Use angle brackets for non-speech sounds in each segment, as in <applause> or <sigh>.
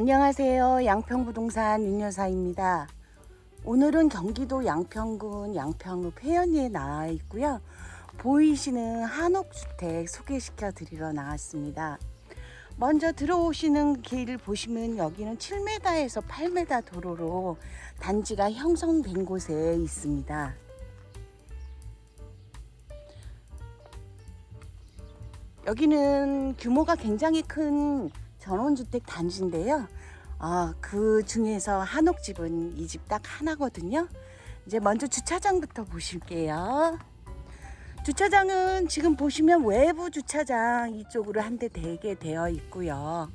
안녕하세요. 양평부동산 윤여사입니다. 오늘은 경기도 양평군 양평읍 회원리에 나와 있고요. 보이시는 한옥주택 소개시켜 드리러 나왔습니다. 먼저 들어오시는 길을 보시면 여기는 7m에서 8m 도로로 단지가 형성된 곳에 있습니다. 여기는 규모가 굉장히 큰 전원주택 단지인데요. 아, 그 중에서 한옥집은 이 집 딱 하나거든요. 이제 먼저 주차장부터 보실게요. 주차장은 지금 보시면 외부 주차장 이쪽으로 한대 대게 되어 있고요.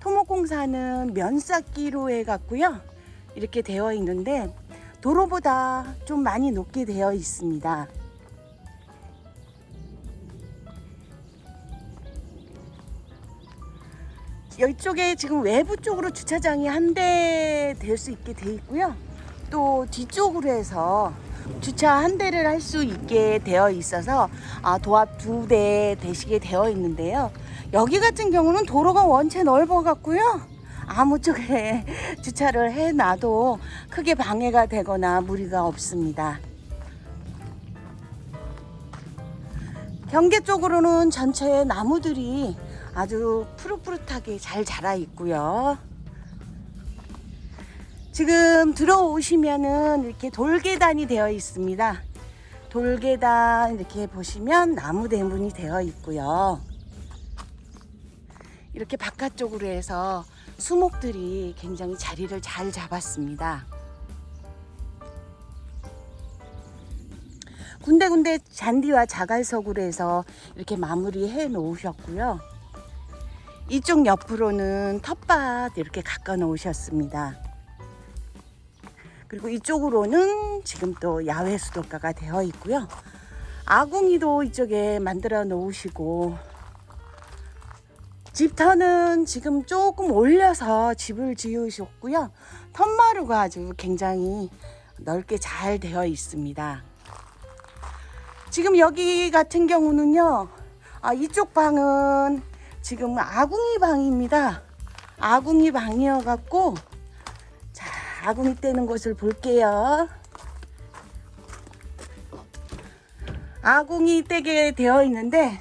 토목공사는 면쌓기로 해갖고요. 이렇게 되어 있는데 도로보다 좀 많이 높게 되어 있습니다. 이쪽에 지금 외부 쪽으로 주차장이 한 대 될 수 있게 돼 있고요. 또 뒤쪽으로 해서 주차 한 대를 할 수 있게 되어 있어서 아, 도합 두 대 되시게 되어 있는데요. 여기 같은 경우는 도로가 원체 넓어 갖고요. 아무 쪽에 <laughs> 주차를 해 놔도 크게 방해가 되거나 무리가 없습니다. 경계 쪽으로는 전체 나무들이 아주 푸릇푸릇하게 잘 자라 있고요. 지금 들어오시면은 이렇게 돌계단이 되어 있습니다. 돌계단 이렇게 보시면 나무 대문이 되어 있고요. 이렇게 바깥쪽으로 해서 수목들이 굉장히 자리를 잘 잡았습니다. 군데군데 잔디와 자갈석으로 해서 이렇게 마무리해 놓으셨고요. 이쪽 옆으로는 텃밭 이렇게 가꿔 놓으셨습니다. 그리고 이쪽으로는 지금 또 야외 수도가가 되어 있고요. 아궁이도 이쪽에 만들어 놓으시고 집터는 지금 조금 올려서 집을 지으셨고요. 텃마루가 아주 굉장히 넓게 잘 되어 있습니다. 지금 여기 같은 경우는요. 아, 이쪽 방은 지금 아궁이 방입니다. 아궁이 방이어 갖고 자, 아궁이 떼는 곳을 볼게요. 아궁이 떼게 되어 있는데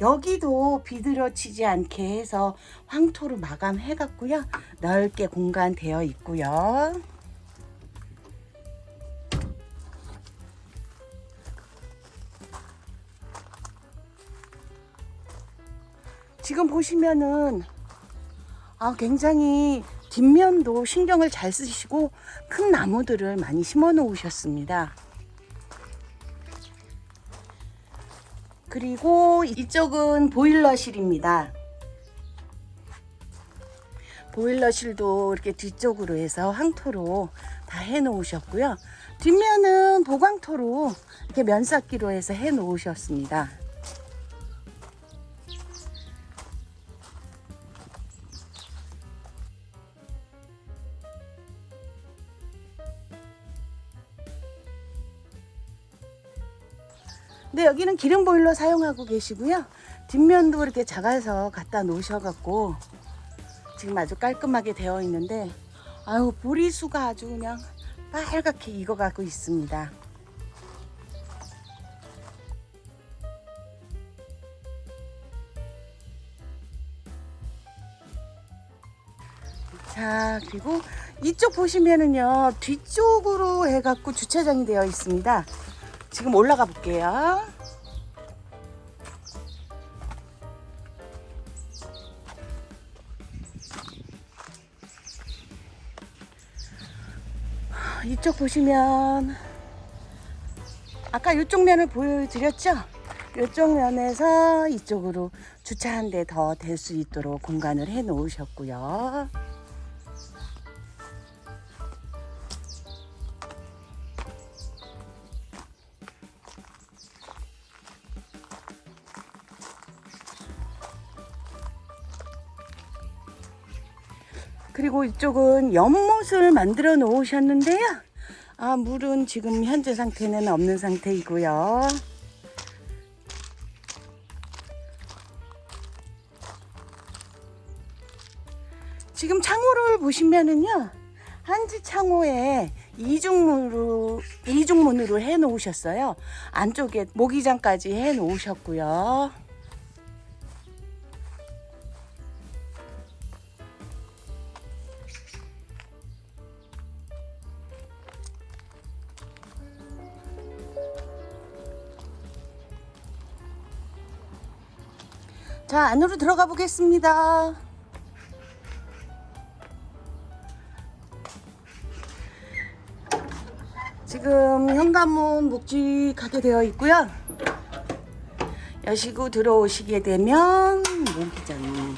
여기도 비들어치지 않게 해서 황토로 마감해 갖고요. 넓게 공간 되어 있고요. 지금 보시면은 아 굉장히 뒷면도 신경을 잘 쓰시고 큰 나무들을 많이 심어 놓으셨습니다. 그리고 이쪽은 보일러실입니다. 보일러실도 이렇게 뒤쪽으로 해서 황토로 다 해 놓으셨고요. 뒷면은 보광토로 이렇게 면쌓기로 해서 해 놓으셨습니다. 근데 여기는 기름 보일러 사용하고 계시고요. 뒷면도 이렇게 작아서 갖다 놓으셔갖고 지금 아주 깔끔하게 되어 있는데 아유 보리수가 아주 그냥 빨갛게 익어가고 있습니다. 자 그리고 이쪽 보시면은요 뒤쪽으로 해갖고 주차장이 되어 있습니다. 지금 올라가 볼게요. 이쪽 보시면 아까 이쪽 면을 보여드렸죠? 이쪽 면에서 이쪽으로 주차 한 대 더 될 수 있도록 공간을 해 놓으셨고요. 이쪽은 연못을 만들어 놓으셨는데요. 아, 물은 지금 현재 상태는 없는 상태이고요. 지금 창호를 보시면은요. 한지 창호에 이중문으로 이중문으로 해 놓으셨어요. 안쪽에 모기장까지 해 놓으셨고요. 자, 안으로 들어가 보겠습니다. 지금 현관문 묵직하게 되어 있고요. 여시고 들어오시게 되면 모기장.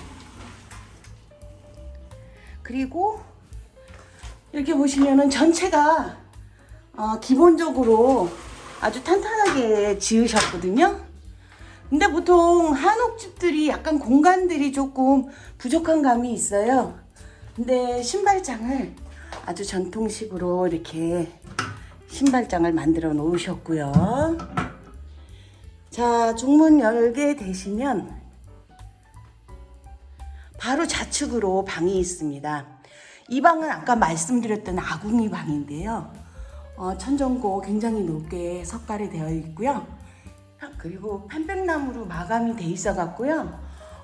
그리고 이렇게 보시면은 전체가 어, 기본적으로 아주 탄탄하게 지으셨거든요. 근데 보통 한옥집들이 약간 공간들이 조금 부족한 감이 있어요. 근데 신발장을 아주 전통식으로 이렇게 신발장을 만들어 놓으셨고요. 자, 중문 열게 되시면 바로 좌측으로 방이 있습니다. 이 방은 아까 말씀드렸던 아궁이 방인데요. 어, 천정고 굉장히 높게 석가리 되어 있고요. 그리고 편백나무로 마감이 돼 있어 갖고요.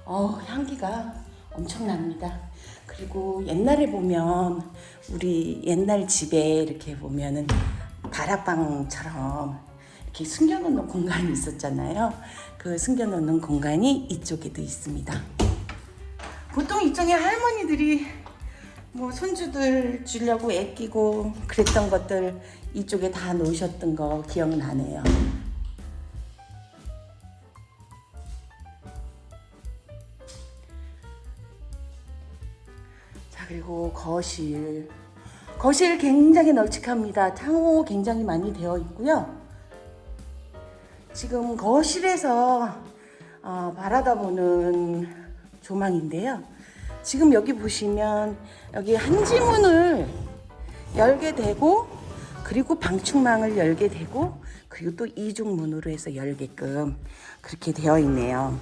어, 향기가 엄청납니다. 그리고 옛날에 보면 우리 옛날 집에 이렇게 보면은 다락방처럼 이렇게 숨겨놓는 공간이 있었잖아요. 그 숨겨놓는 공간이 이쪽에도 있습니다. 보통 이쪽에 할머니들이 뭐 손주들 주려고 애끼고 그랬던 것들 이쪽에 다 놓으셨던 거 기억나네요. 자 그리고 거실. 거실 굉장히 널찍합니다. 창호 굉장히 많이 되어 있고요. 지금 거실에서 어, 바라다보는 조망인데요. 지금 여기 보시면 여기 한지문을 열게 되고 그리고 방충망을 열게 되고 그리고 또 이중 문으로 해서 열게끔 그렇게 되어 있네요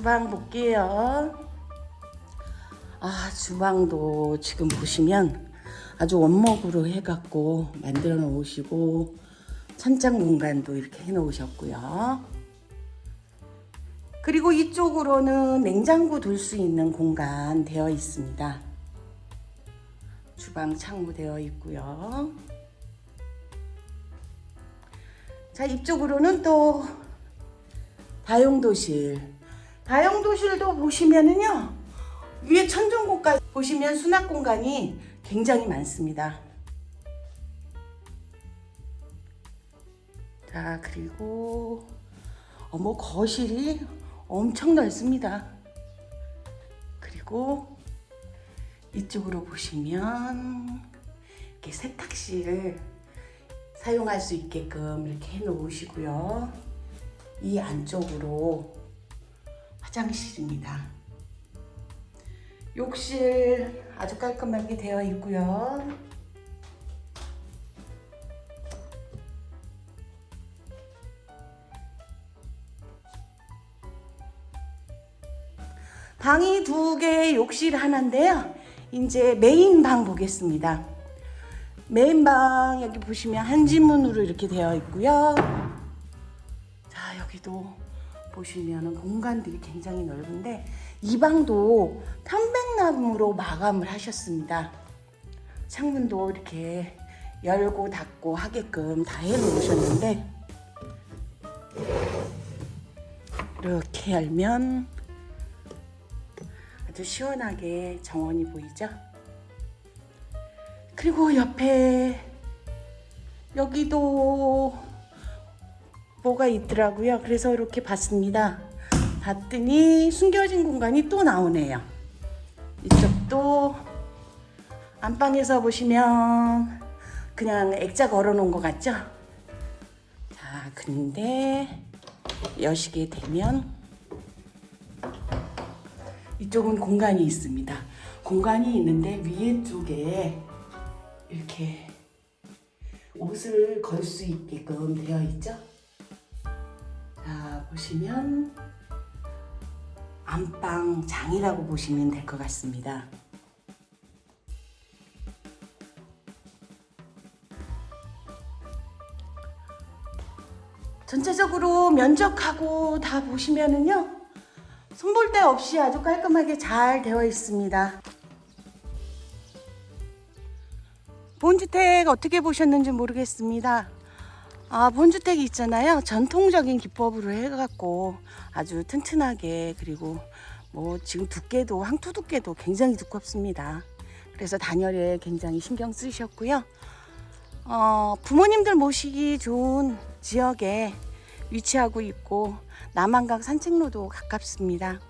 주방 볼게요. 아, 주방도 지금 보시면 아주 원목으로 해갖고 만들어 놓으시고, 찬장 공간도 이렇게 해 놓으셨고요. 그리고 이쪽으로는 냉장고 둘 수 있는 공간 되어 있습니다. 주방 창호 되어 있고요. 자, 이쪽으로는 또 다용도실. 다용도실도 보시면은요, 위에 천정고까지 보시면 수납 공간이 굉장히 많습니다. 자, 그리고 어머 거실이 엄청 넓습니다. 그리고 이쪽으로 보시면 이렇게 세탁실 사용할 수 있게끔 이렇게 해 놓으시고요. 이 안쪽으로 화장실입니다. 욕실 아주 깔끔하게 되어 있고요. 방이 두 개, 욕실 하나인데요. 이제 메인 방 보겠습니다. 메인 방 여기 보시면 한지문으로 이렇게 되어 있고요. 자, 여기도 보시면 공간들이 굉장히 넓은데 이 방도 편백나무로 마감을 하셨습니다. 창문도 이렇게 열고 닫고 하게끔 다 해놓으셨는데 이렇게 열면 아주 시원하게 정원이 보이죠? 그리고 옆에 여기도 뭐가 있더라고요. 그래서 이렇게 봤습니다. 봤더니 숨겨진 공간이 또 나오네요. 이쪽도 안방에서 보시면 그냥 액자 걸어 놓은 것 같죠? 자, 근데 여시게 되면 이쪽은 공간이 있습니다. 공간이 있는데 위에 쪽에 이렇게 옷을 걸 수 있게끔 되어 있죠. 자, 보시면 안방 장이라고 보시면 될 것 같습니다. 전체적으로 면적하고 다 보시면은요. 손볼 데 없이 아주 깔끔하게 잘 되어 있습니다. 본주택 어떻게 보셨는지 모르겠습니다. 아, 본주택이 있잖아요. 전통적인 기법으로 해갖고 아주 튼튼하게 그리고 뭐 지금 두께도 항토 두께도 굉장히 두껍습니다. 그래서 단열에 굉장히 신경 쓰셨고요. 어, 부모님들 모시기 좋은 지역에 위치하고 있고 남한강 산책로도 가깝습니다.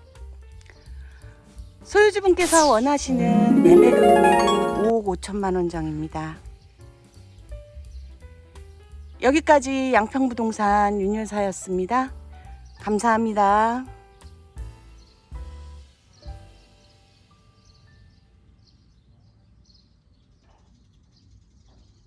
소유주분께서 원하시는 매매 금액은 5억 5천만 원 정입니다. 여기까지 양평부동산 윤여사였습니다. 감사합니다.